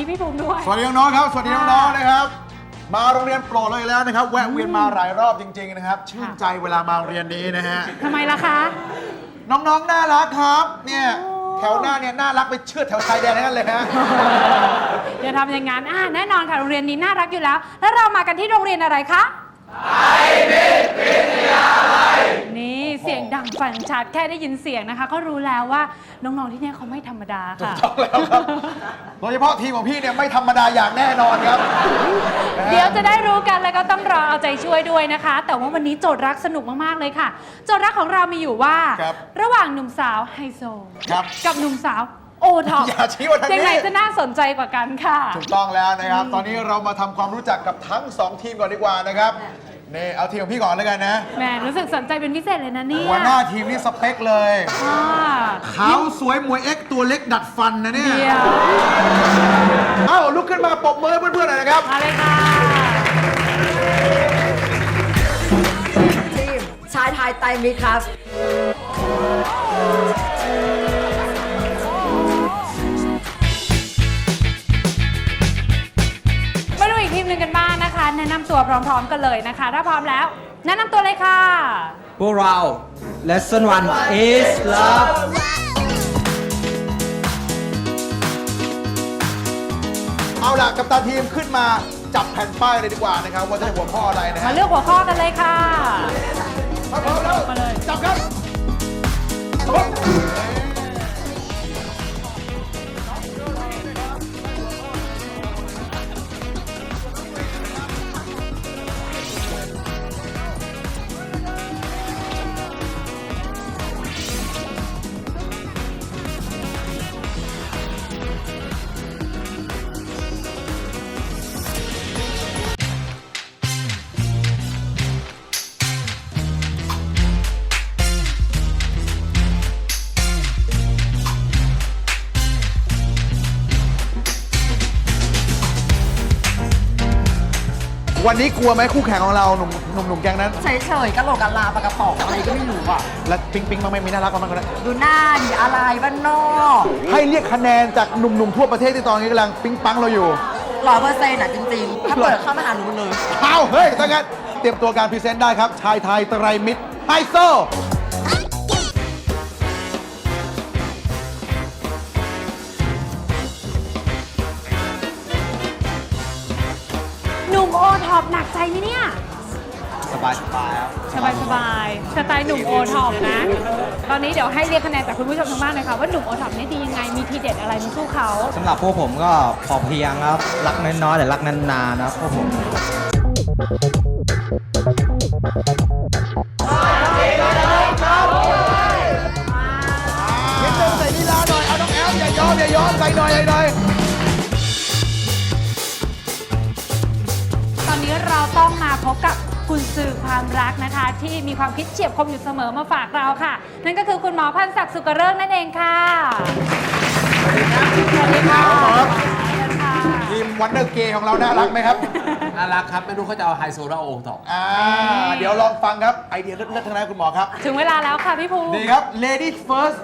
ดีพี่ภูมิด้วย สวัสดีน้องๆครับ สวัสดีน้องๆนะครับ มาโรงเรียนโปรดเลยแล้วนะครับ แวะเวียนมาหลายรอบจริง ๆ นะครับ ชื่นใจเวลามาโรงเรียนนี้นะฮะ ทำไมล่ะคะ น้องๆ น่ารักครับ เนี่ย แถวหน้าเนี่ยน่ารักไปเชือดแถวชายแดนทั้งนั้นเลยฮะ อย่าทำอย่างนั้นอ่าแน่นอนค่ะ โรงเรียนนี้น่ารักอยู่แล้ว แล้วเรามากันที่โรงเรียนอะไรคะนี่ เสียงดังฟังชัดแค่ได้ยินเสียงนะคะ ก็รู้แล้วว่าน้องๆที่เนี่ยเขาไม่ธรรมดาค่ะ ต้องแล้วครับโดยเฉพาะทีมของพี่เนี่ยไม่ธรรมดาอย่างแน่นอนครับเดี๋ยวจะได้รู้กันแล้วก็ต้องรอเอาใจช่วยด้วยนะคะ แต่ว่าวันนี้โจทย์รักสนุกมาก ๆ เลยค่ะ โจทย์รักของเรามีอยู่ว่า ครับระหว่างหนุ่มสาวไฮโซ ครับ กับหนุ่มสาวโอท็อปอย่าชี้ว่าทางนี้ยังไงจะน่าสนใจกว่ากันค่ะ ถูกต้องแล้วนะครับ ตอนนี้เรามาทำความรู้จักกับทั้ง2ทีมก่อนดีกว่านะครับ นี่เอาทีมของพี่ก่อนแล้วกันนะแหมรู้สึกสนใจเป็นพิเศษเลยนะเนี่ยหัวหน้าทีมนี่สเปคเลยอ่าขาวสวยหมวยเอ็กซ์ตัวเล็กดัดฟันนะเนี่ย เดี๋ยวเอ้าลุกขึ้นมาปรบมือให้เพื่อนๆหน่อยนะครับ มาเลยค่ะ ทีมชายไทยไตรมิตรครับ แนะนำตัวพร้อมๆกันเลยนะคะ ถ้าพร้อมแล้ว แนะนำตัวเลยค่ะ พวกเรา lesson one is love เอาล่ะกัปตันทีมขึ้นมาจับแผ่นป้ายเลยดีกว่านะครับว่าจะให้หัวข้ออะไรนะมาฮะเลือกหัวข้อกันเลยค่ะ ถ้าพร้อมแล้วมาเลยจับครับ วันนี้กลัวไหมคู่แข่งของเราหนุ่มหนุ่มหนุ่มแก๊งนั้น เฉยๆกะโหลกกะลาปากกระป๋องอะไรก็ไม่รู้อะ และปิ๊งปิ๊งบ้างไหมมีน่ารักบ้างไหมดูหน้าดิอะไรบ้านนอกให้เรียกคะแนนจากหนุ่มๆทั่วประเทศที่ตอนนี้กำลังปิ๊งปังเราอยู่ ร้อยเปอร์เซ็นต์อะจริงๆ ถ้าเปิดเข้ามาหาหนูเลย เอาเฮ้ยถ้างั้นเตรียมตัวการพรีเซนต์ได้ครับ ชายไทยไตรมิตรไฮโซ นุ่มโอท็อปหนักใจไหมเนี่ย สบายสบายครับสบายสบายๆสไตล์หนุ่มโอท็อปนะ ตอนนี้เดี๋ยวให้เรียกคะแนนจากคุณผู้ชมทางบ้านเลยค่ะว่าหนุ่มโอท็อปนี่ดียังไง มีทีเด็ดอะไรมาสู้เขา สำหรับพวกผมก็พอเพียงครับ รักน้อยๆแต่รักนานๆนะครับพวกผมนิดนึงใส่ลีลาหน่อย เอาน้องแอมอย่ายอมอย่ายอมใส่หน่อยใส่หน่อย บกับคุณสื่อความรักนะคะ ที่มีความคิดเฉียบคมอยู่เสมอมาฝากเราค่ะ นั่นก็คือคุณหมอพันศักดิ์สุกเริกนั่นเองค่ะสวัสดีครับสวัสดีค่ะเชิญค่ะทีมวันเดอร์เกย์ของเราน่ารักไหมครับ น่ารักครับ ไม่รู้เขาจะเอาไฮโซหรือเอาโอท็อปอ่าเดี๋ยวลองฟังครับ ไอเดียเลิศๆทั้งนั้นคุณหมอครับ ถึงเวลาแล้วค่ะพี่ภูดีครับ ladies first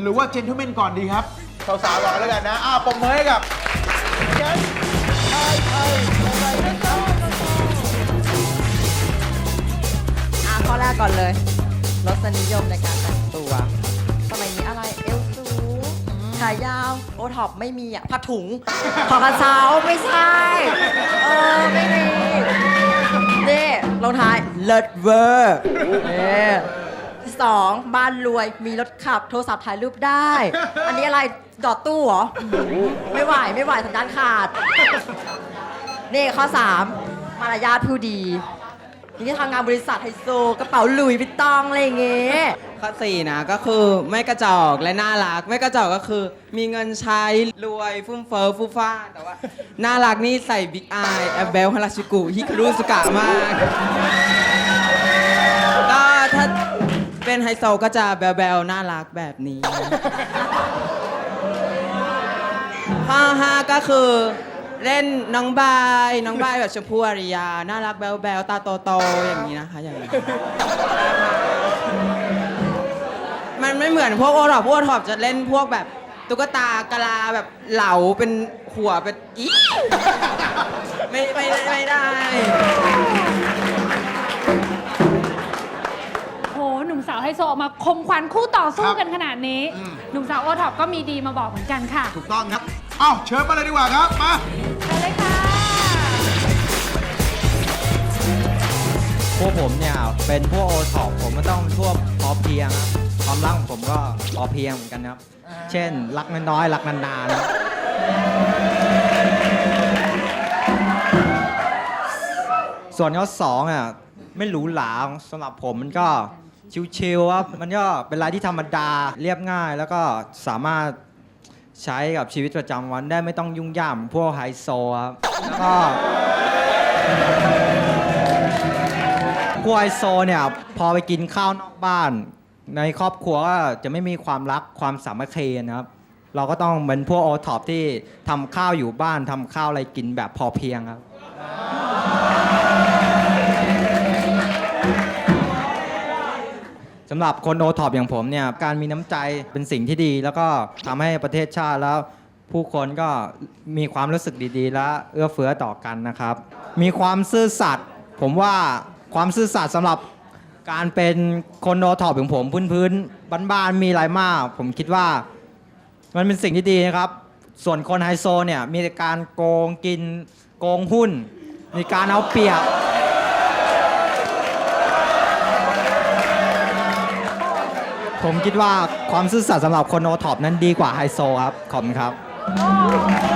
หรือว่า gentleman ก่อนดีครับ สาวๆก่อนแล้วกันนะ อ้าวปมมือให้กับ ก่อนเลยรสนิยมในการแต่งตัว สมัยนี้อะไรเอวสูงขายาวโอท็อปไม่มีอะผ้าถุงขอกระเช้าไม่ใช่เออไม่มีนี่ลงท้ายเลิศเวอร์เนี่สองบ้านรวยมีรถขับโทรศัพท์ถ่ายรูปได้ อันนี้อะไรดอดตู้เหรอ ไม่ไหวไม่ไหวสัญญาณขาด นี่ข้อ 3 มารยาทผู้ดี นี่ทำงานบริษัทไฮโซกระเป๋าหลุยส์วิตตองอะไรอย่างเงี้ย ข้อสี่นะก็คือไม่กระจอกและน่ารัก ไม่กระจอกก็คือ มีเงินใช้รวยฟุ่มเฟือ้อฟูฟ้าแต่ว่า น่ารักนี่ใส่บิ๊กอายแอบเบลฮาราชิกุฮิคารุสกะมากก็ถ้าเป็นไฮโซก็จะแบลเบลน่ารักแบบนี้ ข้อห้าก็คือ เล่นน้องบายน้องบายแบบชมพู่อารยา น่ารักแบลเบลตาโตๆอย่างนี้นะคะอย่างนี้มันไม่เหมือนพวกโอท็อปพวกโอท็อปจะเล่นพวกแบบตุ๊กตากะลาแบบเหลาเป็นหัวเป็นอีไม่ไม่ไม่ไม่ได้ โหหนุ่มสาวไฮโซออกมาคมขวัญคู่ต่อสู้กันขนาดนี้อืมหนุ่มสาวโอท็อปก็มีดีมาบอกเหมือนกันค่ะ ถูกต้องครับ เอ้าเชิญมาเลยดีกว่าครับ มา วกผมเนี่ยเป็นพวกโอท็อปผมก็ต้องพวกพอเพียงครับความรักของผมก็พอเพียงเหมือนกันครับ เช่น รักน้อยๆรักนานๆครับส่วนข้อสองอะไม่หรูหราสำหรับผมมันก็ชิวๆครับมันก็เป็นอะไรที่ธรรมดาเรียบง่าย แล้วก็สามารถใช้กับชีวิตประจำวันได้ไม่ต้องยุ่งยากเหมือนพวกไฮโซครับแล้วก็ พวไอโซเนี่ยพอไปกินข้าวนอกบ้าน ในครอบครัวก็จะไม่มีความรักความสามัคคีนะครับ เราก็ต้องเป็นพวกโอท็อปที่ทำข้าวอยู่บ้านทำข้าวอะไรกินแบบพอเพียงครับ สำหรับคนโอท็อปอย่างผมเนี่ยการมีน้ำใจเป็นสิ่งที่ดี แล้วก็ทำให้ประเทศชาติแล้วผู้คนก็มีความรู้สึกดีๆ และเอื้อเฟื้อต่อกันนะครับ มีความซื่อสัตย์ผมว่า ความซื่อสัตย์สำหรับการเป็นคนโอท็อปอย่างผมพื้นๆบ้านๆมีอะไรมาก ผมคิดว่า มันเป็นสิ่งที่ดีนะครับ ส่วนคนไฮโซเนี่ยมีแต่การโกงกินโกงหุ้น มีการเอาเปรียบ ผมคิดว่าความซื่อสัตย์สำหรับคนโอท็อปนั้นดีกว่าไฮโซครับ ขอบคุณครับ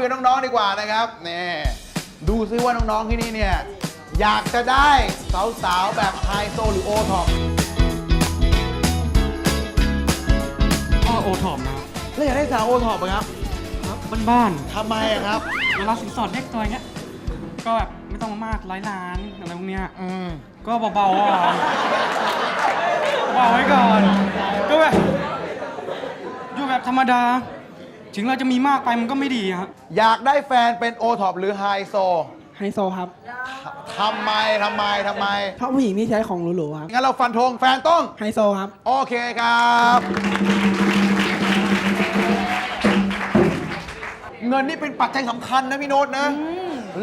คุยกับน้อง ๆ ดีกว่านะครับนี่ดูซิว่าน้อง ๆ ที่นี่เนี่ย อยากจะได้สาว ๆ แบบไฮโซหรือโอท็อปก็โอท็อปนะครับแล้วอยากได้สาวโอท็อปครับครับบ้านทำไมอะครับ ๆเวลาสินสอดเล็กตัวอย่างเงี้ย ก็แบบไม่ต้องมากร้อยล้านอะไรพวกเนี้ย อืม ก็เบาๆก่อนเบาไว้ก่อน ก็แบบอยู่แบบธรรมดา ถึงเราจะมีมากไปมันก็ไม่ดีครับอยากได้แฟนเป็นโอท็อปหรือไฮโซไฮโซครับ ทำไมทำไมทำไม เพราะผู้หญิงที่ใช้ของหรูๆครับงั้นเราฟันธงแฟนต้อง ไฮโซครับ โอเคครับ เงินนี่เป็นปัจจัยสำคัญนะพี่โน้ตนะ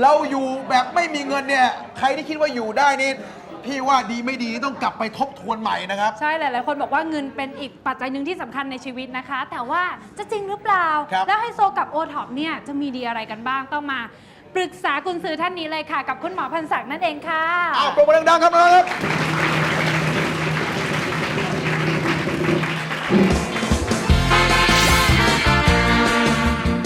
เราอยู่แบบไม่มีเงินเนี่ย ใครที่คิดว่าอยู่ได้นี่ พี่ว่าดีไม่ดีต้องกลับไปทบทวนใหม่นะครับ ใช่หลายๆคนบอกว่าเงินเป็นอีกปัจจัยหนึ่งที่สำคัญในชีวิตนะคะ แต่ว่าจะจริงหรือเปล่า ครับ แล้วไฮโซกับโอท็อปเนี่ยจะมีดีอะไรกันบ้างต้องมาปรึกษากุญซือท่านนี้เลยค่ะ กับคุณหมอพันศักดิ์นั่นเองค่ะ อ้าวปรบมือดังๆครับน้องๆครับ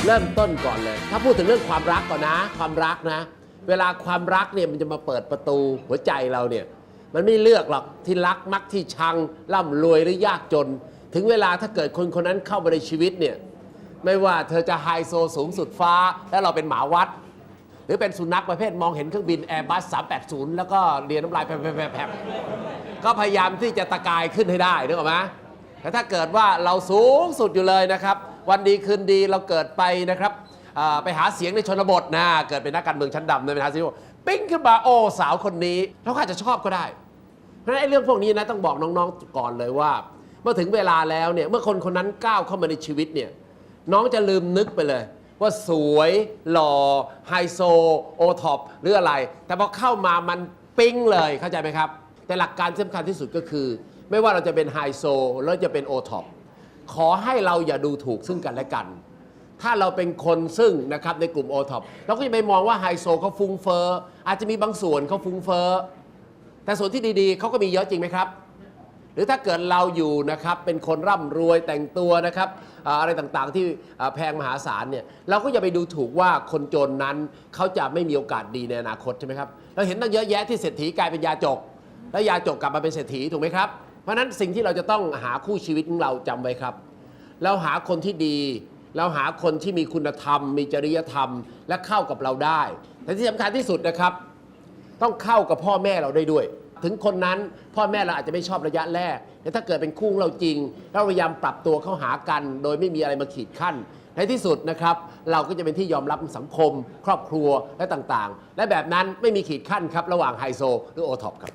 เริ่มต้นก่อนเลย ถ้าพูดถึงเรื่องความรักก่อนนะ ความรักนะ เวลาความรักเนี่ยมันจะมาเปิดประตูหัวใจเราเนี่ย มันไม่เลือกหรอกที่รักมักที่ชังร่ำรวยหรือยากจน ถึงเวลาถ้าเกิดคนคนนั้นเข้ามาในชีวิตเนี่ยไม่ว่าเธอจะไฮโซสูงสุดฟ้า แล้วเราเป็นหมาวัด หรือเป็นสุนัขประเภทมองเห็นเครื่องบิน Airbus 380 แล้วก็เรียนน้ำลายแผลบก็พยายามที่จะตะกายขึ้นให้ได้นึกออกไหมแต่ถ้าเกิดว่าเราสูงสุดอยู่เลยนะครับ วันดีคืนดีเราเกิดไปนะครับ ไปหาเสียงในชนบทนะ เกิดเป็นนักการเมืองชั้นดำในไปหาเสียงปิ้งขึ้นมาโอ้สาวคนนี้เราอาจจะชอบก็ได้ เพราะฉะนั้นไอ้เรื่องพวกนี้นะต้องบอกน้องๆก่อนเลยว่าเมื่อถึงเวลาแล้วเนี่ยเมื่อคนคนนั้นก้าวเข้ามาในชีวิตเนี่ยน้องจะลืมนึกไปเลย ว่าสวยหล่อไฮโซโอท็อปหรืออะไร แต่พอเข้ามามันปิ๊งเลยเข้าใจไหมครับ แต่หลักการสำคัญที่สุดก็คือ ไม่ว่าเราจะเป็นไฮโซหรือจะเป็นโอท็อปขอให้เราอย่าดูถูกซึ่งกันและกัน ถ้าเราเป็นคนซึ่งนะครับในกลุ่มโอท็อปเราก็จะไปมองว่าไฮโซเขาฟุ้งเฟอ้ออาจจะมีบางส่วนเขาฟุ้งเฟอ้อแต่ส่วนที่ดีๆเขาก็มีเยอะจริงไหมครับ หรือถ้าเกิดเราอยู่นะครับเป็นคนร่ำรวยแต่งตัวนะครับอะไรต่างๆที่แพงมหาศาลเนี่ยเราก็อย่าไปดูถูกว่าคนจนนั้นเขาจะไม่มีโอกาสดีในอนาคตใช่ไหมครับเราเห็นตั้งเยอะแยะที่เศรษฐีกลายเป็นยาจก แล้วยาจกกลับมาเป็นเศรษฐีถูกไหมครับ เพราะฉะนั้นสิ่งที่เราจะต้องหาคู่ชีวิตของเราจำไว้ครับเราหาคนที่ดี เราหาคนที่มีคุณธรรม มีจริยธรรม และเข้ากับเราได้แต่ที่สำคัญที่สุดนะครับ ต้องเข้ากับพ่อแม่เราได้ด้วย ถึงคนนั้นพ่อแม่เราอาจจะไม่ชอบระยะแรกแต่ถ้าเกิดเป็นคู่ของเราจริงเราพยายามปรับตัวเข้าหากัน โดยไม่มีอะไรมาขีดขั้นในที่สุดนะครับ เราก็จะเป็นที่ยอมรับสังคม ครอบครัวและต่างๆ และแบบนั้นไม่มีขีดขั้นครับ ระหว่างไฮโซหรือโอท็อปครับ